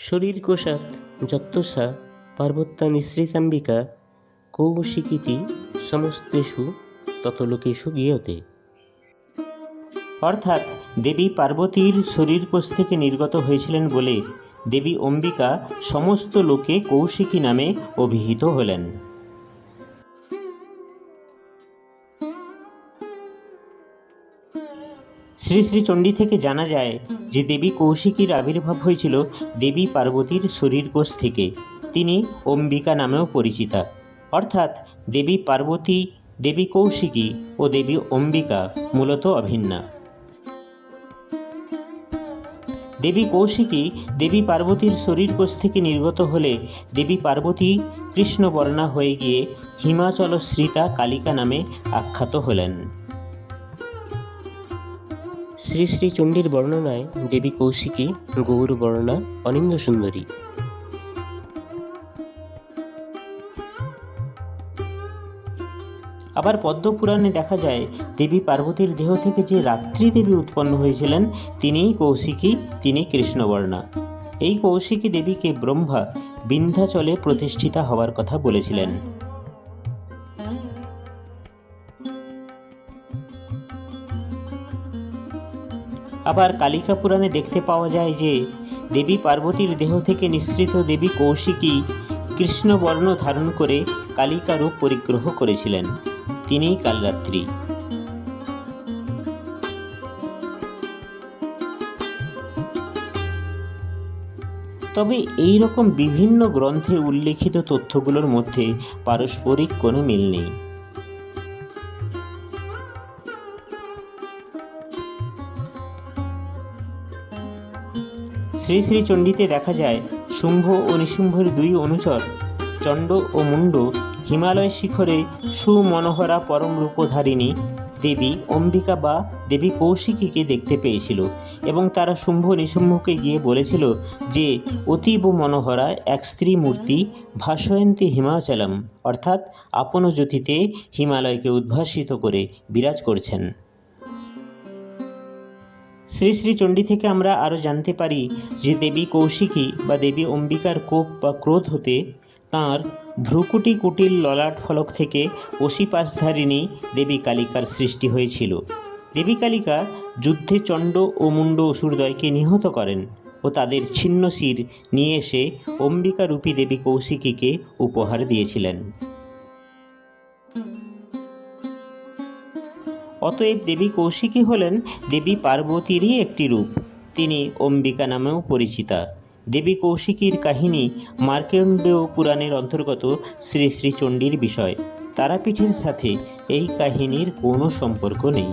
শরীর কোষাত যত্তসা, পার্বত্যা নিঃসৃতাম্বিকা, কৌশিকীতি সমস্তেষু ততলোকেষু গিয়তে। অর্থাৎ দেবী পার্বতীর শরীর কোষ থেকে নির্গত হয়েছিলেন বলে দেবী অম্বিকা সমস্ত লোকে কৌশিকী নামে অভিহিত হলেন। শ্রী শ্রী চণ্ডী থেকে জানা যায় যে দেবী কৌশিকীর আবির্ভাব হয়েছিল দেবী পার্বতীর শরীর কোষ থেকে। তিনি অম্বিকা নামেও পরিচিতা। অর্থাৎ দেবী পার্বতী দেবী কৌশিকী ও দেবী অম্বিকা মূলত অভিন্না। দেবী কৌশিকী দেবী পার্বতীর শরীর কোষ থেকে নির্গত হলে দেবী পার্বতী কৃষ্ণবর্ণা হয়ে গিয়ে হিমাচল শ্রীতা কালিকা নামে আখ্যাত হলেন। শ্রী শ্রী চণ্ডীর বর্ণনায় দেবী কৌশিকী, গৌর বর্ণা অনিন্দ সুন্দরী। আবার পদ্মপুরাণে দেখা যায়, দেবী পার্বতীর দেহ থেকে যে রাত্রি দেবী উৎপন্ন হয়েছিলেন, তিনিই কৌশিকী তিনি কৃষ্ণবর্ণা। এই কৌশিকী দেবীকে ব্রহ্মা বিন্ধ্যাচলে প্রতিষ্ঠিতা হওয়ার কথা বলেছিলেন। আবার কালিকা পুরাণে দেখতে পাওয়া যায় যে, দেবী পার্বতীর দেহ থেকে নিঃসৃত দেবী কৌশিকী কৃষ্ণবর্ণ ধারণ করে কালিকা রূপ পরিগ্রহ করেছিলেন। তিনিই কালরাত্রি। তবে এই রকম বিভিন্ন গ্রন্থে উল্লেখিত তথ্যগুলোর মধ্যে পারস্পরিক কোনো মিল নেই। শ্রী শ্রী চণ্ডীতে দেখা যায় শুম্ভ ও নিশুম্ভের দুই অনুচর, চণ্ড ও মুণ্ড, হিমালয় শিখরে সুমনোহরা পরম রূপধারিণী দেবী অম্বিকা বা দেবী কৌশিকীকে দেখতে পেয়েছিল এবং তারা শুম্ভ নিশুম্ভকে গিয়ে বলেছিল যে, অতীব মনোহরা এক স্ত্রী মূর্তি ভাসয়ন্তী হিমাচলম, অর্থাৎ আপন জ্যোতিতে হিমালয়কে উদ্ভাসিত করে বিরাজ করছেন। শ্রী শ্রী চণ্ডী থেকে আমরা আরও জানতে পারি যে দেবী কৌশিকী বা দেবী অম্বিকার কোপ বা ক্রোধ হতে তাঁর ভ্রুকুটি কুটিল ললাট ফলক থেকে অসিপাসধারিণী দেবী কালিকার সৃষ্টি হয়েছিল। দেবী কালিকা যুদ্ধে চণ্ড ও মুণ্ড অসুরদয়কে নিহত করেন ও তাদের ছিন্ন শির নিয়ে এসে অম্বিকা রূপী দেবী কৌশিকীকে উপহার দিয়েছিলেন। অতএব দেবী কৌশিকী হলেন দেবী পার্বতীরই একটি রূপ। তিনি অম্বিকা নামেও পরিচিতা। দেবী কৌশিকীর কাহিনী মার্কেন্ডেয় পুরাণের অন্তর্গত শ্রী শ্রীচণ্ডীর বিষয়। তারাপীঠের সাথে এই কাহিনীর কোনো সম্পর্ক নেই।